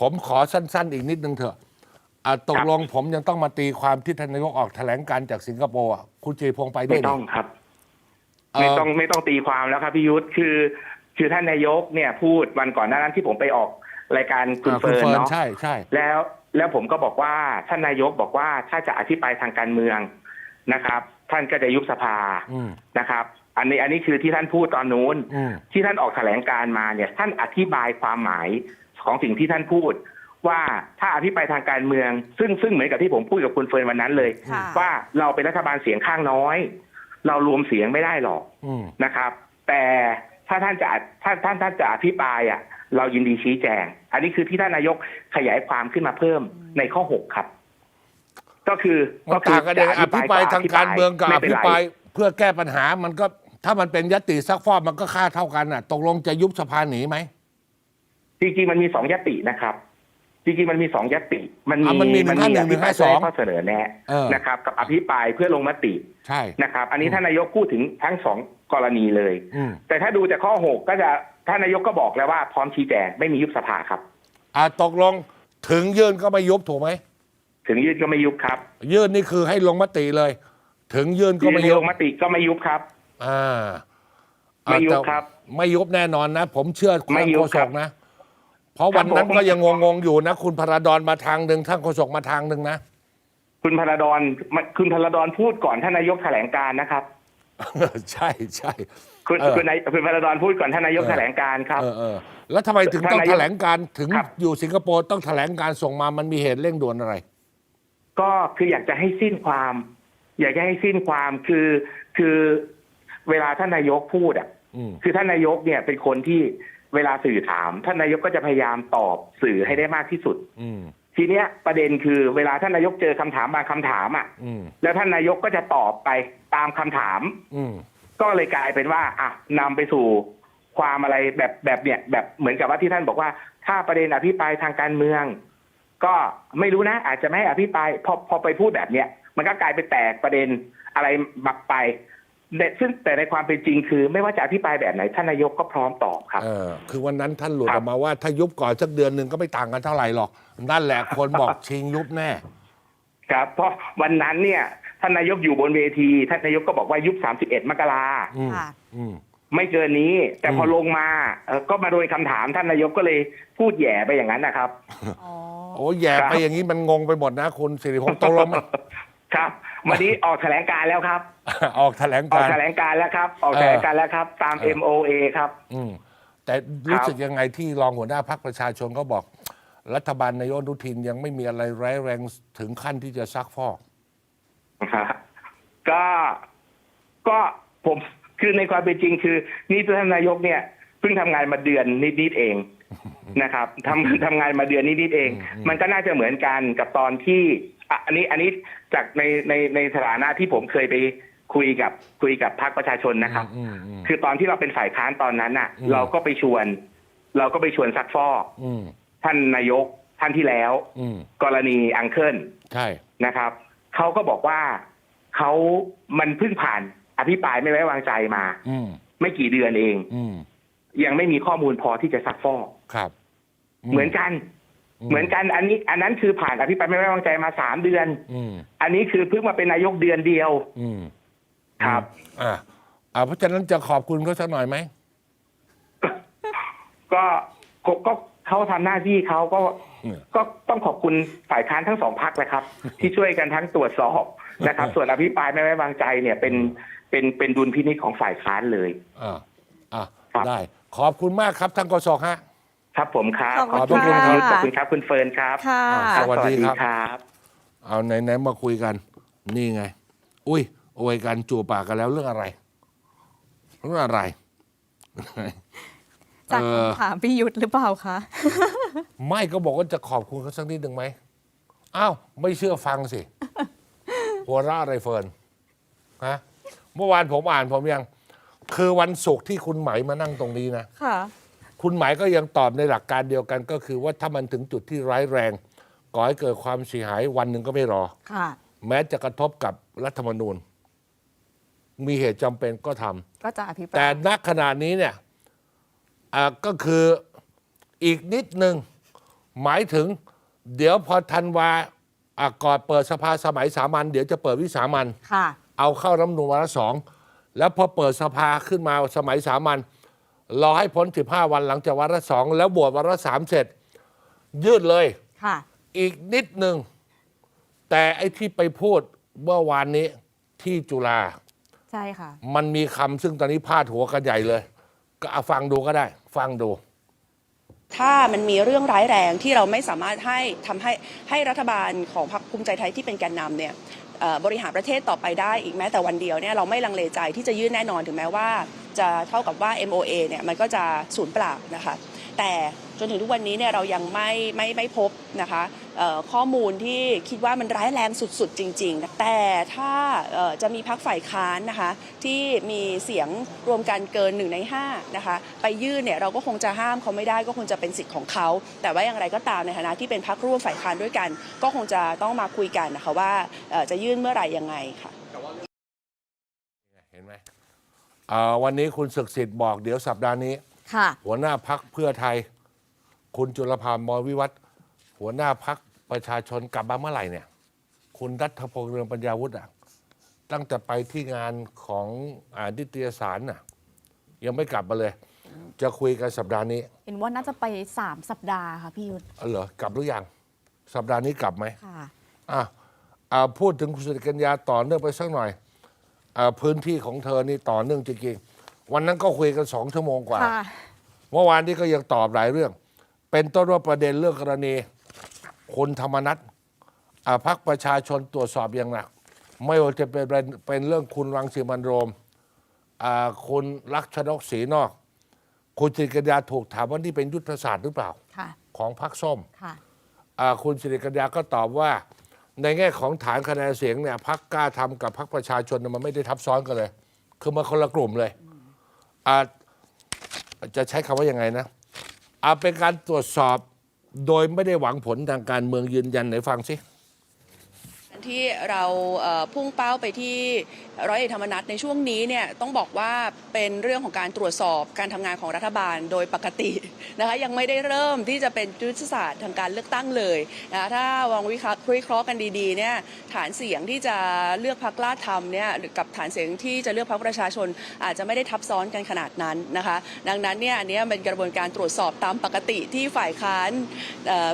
ผมขอสั้น ๆ อีกนิดนึงเถอะอะตกลงผมยังต้องมาตีความที่ท่านนายกออกแถลงการจากสิงคโปร์อะคุณเจพงษ์ไปด้วไม่ยนี่ต้องครับเอ่อไม่ต้องไม่ต้องตีความแล้วครับพี่ยุทธคือ คือท่านนายกเนี่ย พูดวันก่อนหน้านั้นที่ผมไปออกรายการคุณอะเฟิร์นเนาะใช่ใช่แล้วแล้วผมก็บอกว่าท่านนายกบอกว่าถ้าจะอธิบายทางการเมืองนะครับ ท่านก็จะยุบสภาอืมนะครับ อันนี้อันนี้คือที่ท่านพูดตอนนู้นอืมที่ท่านออกแถลงการมาเนี่ย ท่านอธิบายความหมาย ของสิ่งที่ท่านพูด ว่าถ้าอภิปรายทางการเมือง ซึ่งซึ่งเหมือนกับที่ผมพูดกับคุณเฟิร์นวันนั้นเลย ค่ะ ว่าเราเป็นรัฐบาลเสียงข้างน้อย เรารวมเสียงไม่ได้หรอก อืม นะครับ แต่ถ้าท่านจะถ้าท่านท่านจะอภิปรายอะ เรายินดีชี้แจง อันนี้คือที่ท่านนายกขยายความขึ้นมาเพิ่มในข้อหกครับ ก็คือมันต่างกันยังไงอภิปรายทางการเมืองกับอไม่เป็นภิไรปรายเพื่อแก้ปัญหามันก็ถ้ามันเป็นยติซักฟอกมันก็ค่าเท่ากันอะ ตกลงจะยุบสภาหนีไหม จริงๆมันมีสองยตินะครับ จริงๆมันมีสองยติ มันมีอะมันมีหนึ่งห้าหนึ่งหนึ่งห้าสองข้อเสนอแนะเออ นะครับ กับอภิปรายเพื่อลงมติใช่ นะครับ อันนี้ท่านนายกพูดถึงทั้งสองกรณีเลย อืมแต่ถ้าดูจากข้อหกก็จะท่านนายกก็บอกแล้วว่าพร้อมชี้แจงไม่มียุบสภาครับ อะตกลงถึงยื่นก็ไม่ยุบถูกไหมถึงยื่นก็ไม่ยุบครับยื่นนี่คือให้ลงมติเลย ถึงยื่นก็ยื่นไม่ให้ยุลบงมติก็ไม่ยุบครับ อ่าไม่ยุบอะแต่ครับไม่ยุบแน่นอนนะ ผมเชื่อไม่ท่านยุโฆบษครักบนะ เพราะวันนั้นครับผมก็ยังงงๆอยู่นะ คุณพระดอนมาทางหนึ่งท่านโฆษกมาทางหนึ่งนะ คุณพระดอนคุณพระดอนพูดก่อนท่านนายกแถลงการนะครับ ใช่ใช่คุณเออคุณนายคุณพระดอนพูดก่อนท่านนายกเออแถลงการครับเออเออแล้วทำไมถึงต้องท่านนายกแถลงการถึงครับอยู่สิงคโปร์ต้องแถลงการส่งมามันมีเหตุเร่งด่วนอะไร ก็คืออยากจะให้สิ้นความ อยากจะให้สิ้นความคือคือเวลาท่านนายกพูดอะอืมคือท่านนายกเนี่ยเป็นคนที่ เวลาสื่อถาม ท่านนายกก็จะพยายามตอบสื่อให้ได้มากที่สุด อืม ทีเนี้ยประเด็นคือเวลาท่านนายกเจอคำถามบางคำถามอะ อืม แล้วท่านนายกก็จะตอบไปตามคำถาม อืม ก็เลยกลายเป็นว่าอะนำไปสู่ความอะไรแบบแบบเนี่ย แบบเหมือนกับว่าที่ท่านบอกว่า ถ้าประเด็นอภิปรายทางการเมือง ก็ไม่รู้นะ อาจจะไม่ให้อภิปรายพอพอไปพูดแบบเนี้ยมันก็กลายเป็นแตกประเด็นอะไรบักไป แต่ซึ่งแต่ในความเป็นจริงคือ ไม่ว่าจะอภิปรายแบบไหนท่านนายกก็พร้อมตอบครับ เออคือวันนั้นท่านหลุดคอรัอบกมาว่าถ้ายุบก่อนสักเดือนหนึ่งก็ไม่ต่างกันเท่าไหร่หรอก นั่นแหละคนบอกชิงยุบแน่ ครับ เพราะวันนั้นเนี่ยท่านนายกอยู่บนเวที ท่านนายกก็บอกว่ายุบ 31 มกราอืมค่ะ อืม ไม่เกินนี้ แต่พออืมลงมาเอ่อก็มาโดยคำถามท่านนายกก็เลยพูดแหย่ไปอย่างนั้นนะครับ อ๋อ โอ้ยแย่ครับไปอย่างนี้มันงงไปหมดนะคุณสิริพงษ์ตกลง ครับวันนี้ออกแถลงการแล้วครับ ออกแถลงออกการแถลงการแล้วครับ ออกแถลงการแล้วครับ ตามเออ MOA ครับ อืมแต่รู้สึกยังไงที่รองหัวหน้าพักประชาชนก็บอก รัฐบาลนายกอนุทินยังไม่มีอะไรร้ายแรงถึงขั้นที่จะซักฟอก ก็ก็ผมคือในความเป็นจริงคือ นี่ท่านนายกเนี่ยเพิ่งทำงานมาเดือนนิดๆเองนะครับทำทำงานมาเดือนนิดๆเองอืมมันก็น่าจะเหมือนกันกับตอนที่ อะอันนี้อันนี้จากในในในฐานะที่ผมเคยไปคุยกับคุยกับพรรคประชาชนนะครับ อืมอืม คือตอนที่เราเป็นฝ่ายค้านตอนนั้นน่ะ อืม เราก็ไปชวน เราก็ไปชวนซักฟอกอืมท่านนายกท่านที่แล้ว อืมกรณีอังเคิลใช่ นะครับเขาก็บอกว่าเขามันเพิ่งผ่านอภิปรายไม่ไว้วางใจมา อืมไม่กี่เดือนเอง อืมยังไม่มีข้อมูลพอที่จะซักฟอก ครับเหมือนกัน เหมือนกันอันนี้อันนั้นคือผ่านอภิปรายไม่ไว้วางใจมาสามเดือนอืมอันนี้คือเพิ่งมาเป็นนายกเดือนเดียวอืมครับอ่าอ่าเพราะฉะนั้นจะขอบคุณเขาสักหน่อยไหมก็ก็ก็เขาทำหน้าที่เขาก็เนี่ยก็ต้องขอบคุณฝ่ายค้านทั้งสองพักนะครับ ที่ช่วยกันทั้งตรวจสอบนะครับ ส่วนอภิปรายไม่ไว้วางใจเนี่ยเป็นเป็นเป็นดุลพินิจของฝ่ายค้านเลยอ่าอ่าครับได้ ขอบคุณมากครับท่านกศฮะ ครับผมครับขอบคุณคุณค่ะขอบคุณครับคุณเฟิร์นครับค่ะอ่าครับสวัสดีครับครับเอาไหนๆมาคุยกัน นี่ไง อุ้ยโอยกันจูบปากกันแล้วเรื่องอะไร เรื่องอะไร จากเออคำถามพี่ยุทธหรือเปล่าคะ ไม่ก็บอกว่าจะขอบคุณเขาสักนิดหนึ่งไหมอ้าว ไม่เชื่อฟังสิ หัวเราะอะไรเฟิร์นฮะเมื่อวานผมอ่านผมยัง คือวันศุกร์ที่คุณไหมมานั่งตรงนี้นะ ค่ะ คุณหมายก็ยังตอบในหลักการเดียวกันก็คือว่าถ้ามันถึงจุดที่ร้ายแรง ก่อให้เกิดความเสียหายวันหนึ่งก็ไม่รอ ค่ะ แม้จะกระทบกับรัฐธรรมนูญ มีเหตุจำเป็นก็ทำ ก็จะอภิปราแต่ยณขณะนี้เนี่ยอ่าก็คืออีกนิดหนึ่งหมายถึง เดี๋ยวพอธันวาอะก่อนเปิดสภาสมัยสามัญเดี๋ยวจะเปิดวิสามัน ค่ะ เอาเข้ารัฐธรรมนูญวาระสองแล้วพอเปิดสภาขึ้นมาสมัยสามัญ รอให้พ้น 15 วันหลังจากวาระสองแล้วบวชวาระสามเสร็จ ยืดเลย ค่ะ อีกนิดหนึ่ง แต่ไอ้ที่ไปพูดเมื่อวานนี้ที่จุฬาใช่ค่ะ มันมีคำซึ่งตอนนี้พาดหัวกันใหญ่เลย ก็เอาฟังดูก็ได้ ฟังดู ถ้ามันมีเรื่องร้ายแรงที่เราไม่สามารถให้ทำให้ให้รัฐบาลของพรรคภูมิใจไทยที่เป็นแกนนำเนี่ยเอ่อ บริหารประเทศต่อไปได้อีกแม้แต่วันเดียวเนี่ยเราไม่ลังเลใจที่จะยื่นแน่นอนถึงแม้ว่าจะเท่ากับว่า MOA เนี่ยมันก็จะสูญเปล่านะคะ แต่จนถึงทุกวันนี้เนี่ยเรายังไม่ไม่ไม่พบนะคะข้อมูลที่คิดว่ามันร้ายแรงสุดๆ จริง ๆ แต่ถ้าจะมีพักฝ่ายค้านนะคะที่มีเสียงรวมกันเกินหนึ่งในห้านะคะไปยื่นเนี่ยเราก็คงจะห้ามเขาไม่ได้ก็คงจะเป็นสิทธิ์ของเขา แต่ว่าอย่างไรก็ตามในฐานะที่เป็นพักร่วมฝ่ายค้านด้วยกัน ก็คงจะต้องมาคุยกันนะคะว่าจะยื่นเมื่อไหร่ยังไงค่ะเห็นไหมวันนี้คุณศึกสิทธิ์บอกเดี๋ยวสัปดาห์นี้ ค่ะ หัวหน้าพักเพื่อไทย คุณจุลภามรวิวัฒน์หัวหน้าพักประชาชนกลับมาเมื่อไหร่เนี่ย คุณรัฐพงษ์เรืองปัญญาวุฒิอะตั้งแต่ไปที่งานของอ่านิตยสารน่ะ ยังไม่กลับมาเลย จะคุยกันสัปดาห์นี้เห็นว่าน่าจะไป 3 สัปดาห์ค่ะพี่ยุทธเอาเหรอกลับหรือยังสัปดาห์นี้กลับไหมค่ะ อะอ่าพูดถึงคุณสุริกัญญาต่อเนื่องไปสักหน่อยอาพื้นที่ของเธอนี่ต่อเนื่องจริงๆ วันนั้นก็คุยกันสองชั่วโมงกว่า ค่ะ เมื่อวานนี้ก็ยังตอบหลายเรื่อง เป็นต้นว่าประเด็นเรื่องกรณีคุณธรรมนัฐอ่าพักประชาชนตรวจสอบอย่างหนัก ไม่ว่าจะเป็นประเด็นเป็นเรื่องคุณรังสิมันต์โรมอ่าคุณลักษณกศรีนอก คุณสิริกัญญาถูกถามว่านี่เป็นยุทธศาสตร์หรือเปล่า ค่ะ ของพรรคส้ม ค่ะ อ่าคุณสิริกัญญาก็ตอบว่า ในแง่ของฐานคะแนนเสียงเนี่ยพักกล้าทำกับพักประชาชนเนี่ยมันไม่ได้ทับซ้อนกันเลย คือมันคนละกลุ่มเลย อาจะใช้คำว่ายังไงนะอาเป็นการตรวจสอบโดยไม่ได้หวังผลทางการเมืองยืนยันไหนฟังสิ ที่เราเพุ่งเป้าไปที่ร้อยเอกธรรมนัฐในช่วงนี้เนี่ยต้องบอกว่าเป็นเรื่องของการตรวจสอบการทำงานของรัฐบาลโดยปกตินะคะยังไม่ได้เริ่มที่จะเป็นยุทธศาสตร์ทางการเลือกตั้งเลยนะคะถ้าวางวิเคราะห์วิเคราะห์กันดีๆเนี่ยฐานเสียงที่จะเลือกพรรคกล้าทำเนี่ยกับฐานเสียงที่จะเลือกพรรคประชาชน อาจจะไม่ได้ทับซ้อนกันขนาดนั้นนะคะ ดังนั้นเนี่ยอันนี้เป็นกระบวนการตรวจสอบตามปกติที่ฝ่ายค้าน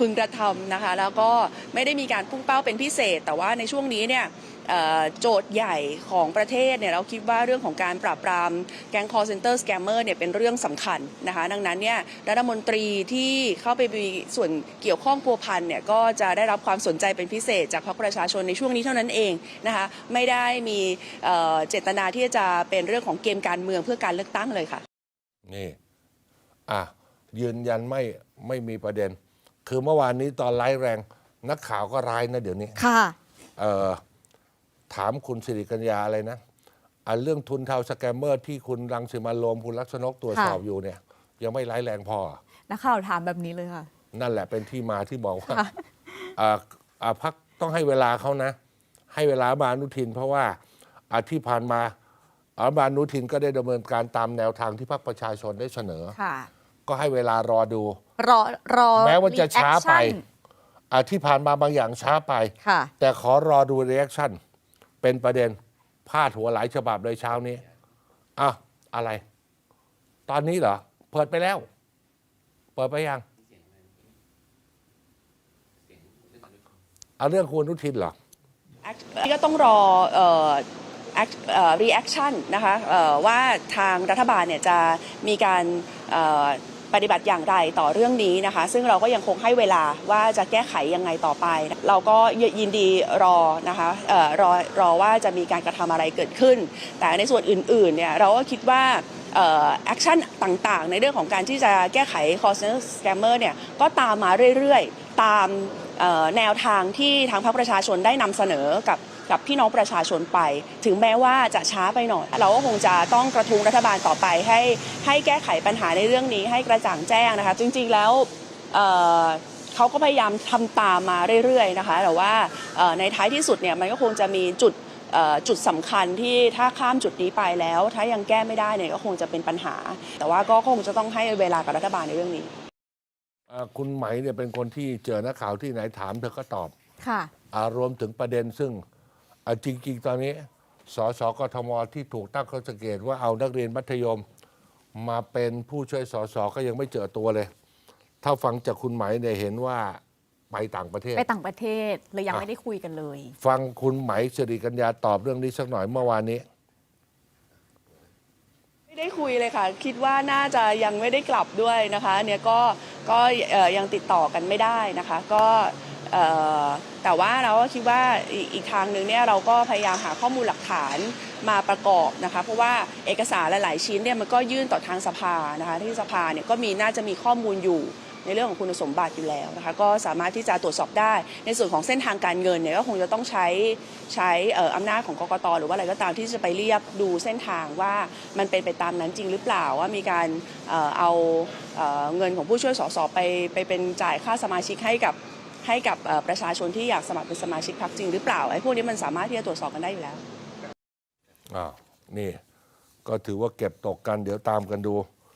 พึงกระทำนะคะ แล้วก็ไม่ได้มีการพุ่งเป้าเป็นพิเศษ แต่ว่าในช่วงนี้เนี่ยเอ่อโจทย์ใหญ่ของประเทศเนี่ยเราคิดว่าเรื่องของการปราบปรามแก๊ง call center scammer เนี่ยเป็นเรื่องสำคัญนะคะดังนั้นเนี่ยรัฐมนตรีที่เข้าไปมีส่วนเกี่ยวข้องพัวพันเนี่ยก็จะได้รับความสนใจเป็นพิเศษจากพรรคประชาชนในช่วงนี้เท่านั้นเองนะคะไม่ได้มีเอ่อเจตนาที่จะเป็นเรื่องของเกมการเมืองเพื่อการเลือกตั้งเลยค่ะนี่อะยืนยันไม่ไม่มีประเด็น คือเมื่อวานนี้ตอนไล่แรง นักข่าวก็ร้ายนะเดี๋ยวนี้ค่ะเอ่อ ถามคุณสิริกัญญาอะไรนะอะเรื่องทุนเทาสแกมเมอร์ที่คุณรังสิมันต์โรมคุณลักษณกตรวจสอบค่ะอยู่เนี่ย ยังไม่ร้ายแรงพอ นักข่าวถามแบบนี้เลยค่ะ นั่นแหละเป็นที่มาที่บอกว่าค่ะอ่าอ่าพักต้องให้เวลาเขานะ ให้เวลามาอนุทิน เพราะว่าอ่าที่ผ่านมาอามาอนุทินก็ได้ดำเนินการตามแนวทางที่พรรคประชาชนได้เสนอค่ะก็ให้เวลารอดู รอรอแม้ว่าจะช้าไป reaction อ่าที่ผ่านมาบางอย่างช้าไป ค่ะ แต่ขอรอดูเรีแอคชั่น เป็นประเด็นพาดหัวหลายฉบับเลยเช้านี้อะอะไร ตอนนี้เหรอ เปิดไปแล้ว เปิดไปยังเอาเรื่องคุณอนุทินเหรอนี่ก็ต้องรอเอ่อ act- เอ่อ reaction นะคะเอ่อว่าทางรัฐบาลเนี่ยจะมีการเอ่อ ปฏิบัติอย่างไรต่อเรื่องนี้นะคะ ซึ่งเราก็ยังคงให้เวลาว่าจะแก้ไขยังไงต่อไป เราก็ยินดีรอนะคะออรอรอว่าจะมีการกระทำอะไรเกิดขึ้น แต่ในส่วนอื่นๆเนี่ยเราก็คิดว่าแอคชั่นต่างๆ ในเรื่องของการที่จะแก้ไข call center scammer เนี่ยก็ตามมาเรื่อยๆ ตามแนวทางที่ทางพรรคประชาชนได้นำเสนอกับ กับพี่น้องประชาชนไป ถึงแม้ว่าจะช้าไปหน่อย เราก็คงจะต้องกระทุงรัฐบาลต่อไปให้ให้แก้ไขปัญหาในเรื่องนี้ให้กระจ่างแจ้งนะคะ จริงๆแล้วเอ่อเขาก็พยายามทำตามมาเรื่อยๆนะคะแต่ว่าเอ่อในท้ายที่สุดเนี่ยมันก็คงจะมีจุดเอ่อจุดสำคัญที่ถ้าข้ามจุดนี้ไปแล้ว ถ้ายังแก้ไม่ได้เนี่ยก็คงจะเป็นปัญหา แต่ว่าก็คงจะต้องให้เวลากับรัฐบาลในเรื่องนี้เอ่อคุณไหมเนี่ยเป็นคนที่เจอนักข่าวที่ไหนถามเธอก็ตอบค่ะอารวมถึงประเด็นซึ่ง อะจริง ๆ ตอนนี้สสกทมที่ถูกตั้งข้อสังเกตว่าเอานักเรียนมัธยมมาเป็นผู้ช่วยสสก็ยังไม่เจอตัวเลย ถ้าฟังจากคุณไหมเนี่ยเห็นว่าไปต่างประเทศ ไปต่างประเทศเลยยังอะไม่ได้คุยกันเลย ฟังคุณไหมสิริกัญญาตอบเรื่องนี้สักหน่อยเมื่อวานนี้ ไม่ได้คุยเลยค่ะ คิดว่าน่าจะยังไม่ได้กลับด้วยนะคะ เนี่ยก็ก็เอ่อยังติดต่อกันไม่ได้นะคะ ก็เอ่อ แต่ว่าเราก็คิดว่าอีกอีกทางหนึ่งเนี่ยเราก็พยายามหาข้อมูลหลักฐานมาประกอบนะคะ เพราะว่าเอกสารหลายๆชิ้นเนี่ยมันก็ยื่นต่อทางสภานะคะที่สภาเนี่ยก็มีน่าจะมีข้อมูลอยู่ในเรื่องของคุณสมบัติอยู่แล้วนะคะก็สามารถที่จะตรวจสอบได้ ในส่วนของเส้นทางการเงินเนี่ยก็คงจะต้องใช้ใช้อำนาจของกกตหรือว่าอะไรก็ตามที่จะไปเรียกดูเส้นทางว่ามันเป็นไปตามนั้นจริงหรือเปล่าว่ามีการเอาเอ่อเงินของผู้ช่วยสสไปไปเป็นจ่ายค่าสมาชิกให้กับ ให้กับประชาชนที่อยากสมัครเป็นสมาชิกพรรคจริงหรือเปล่าไอ้พวกนี้มันสามารถที่จะตรวจสอบกันได้อยู่แล้วอ้าวนี่ ก็ถือว่าเก็บตกกันเดี๋ยวตามกันดู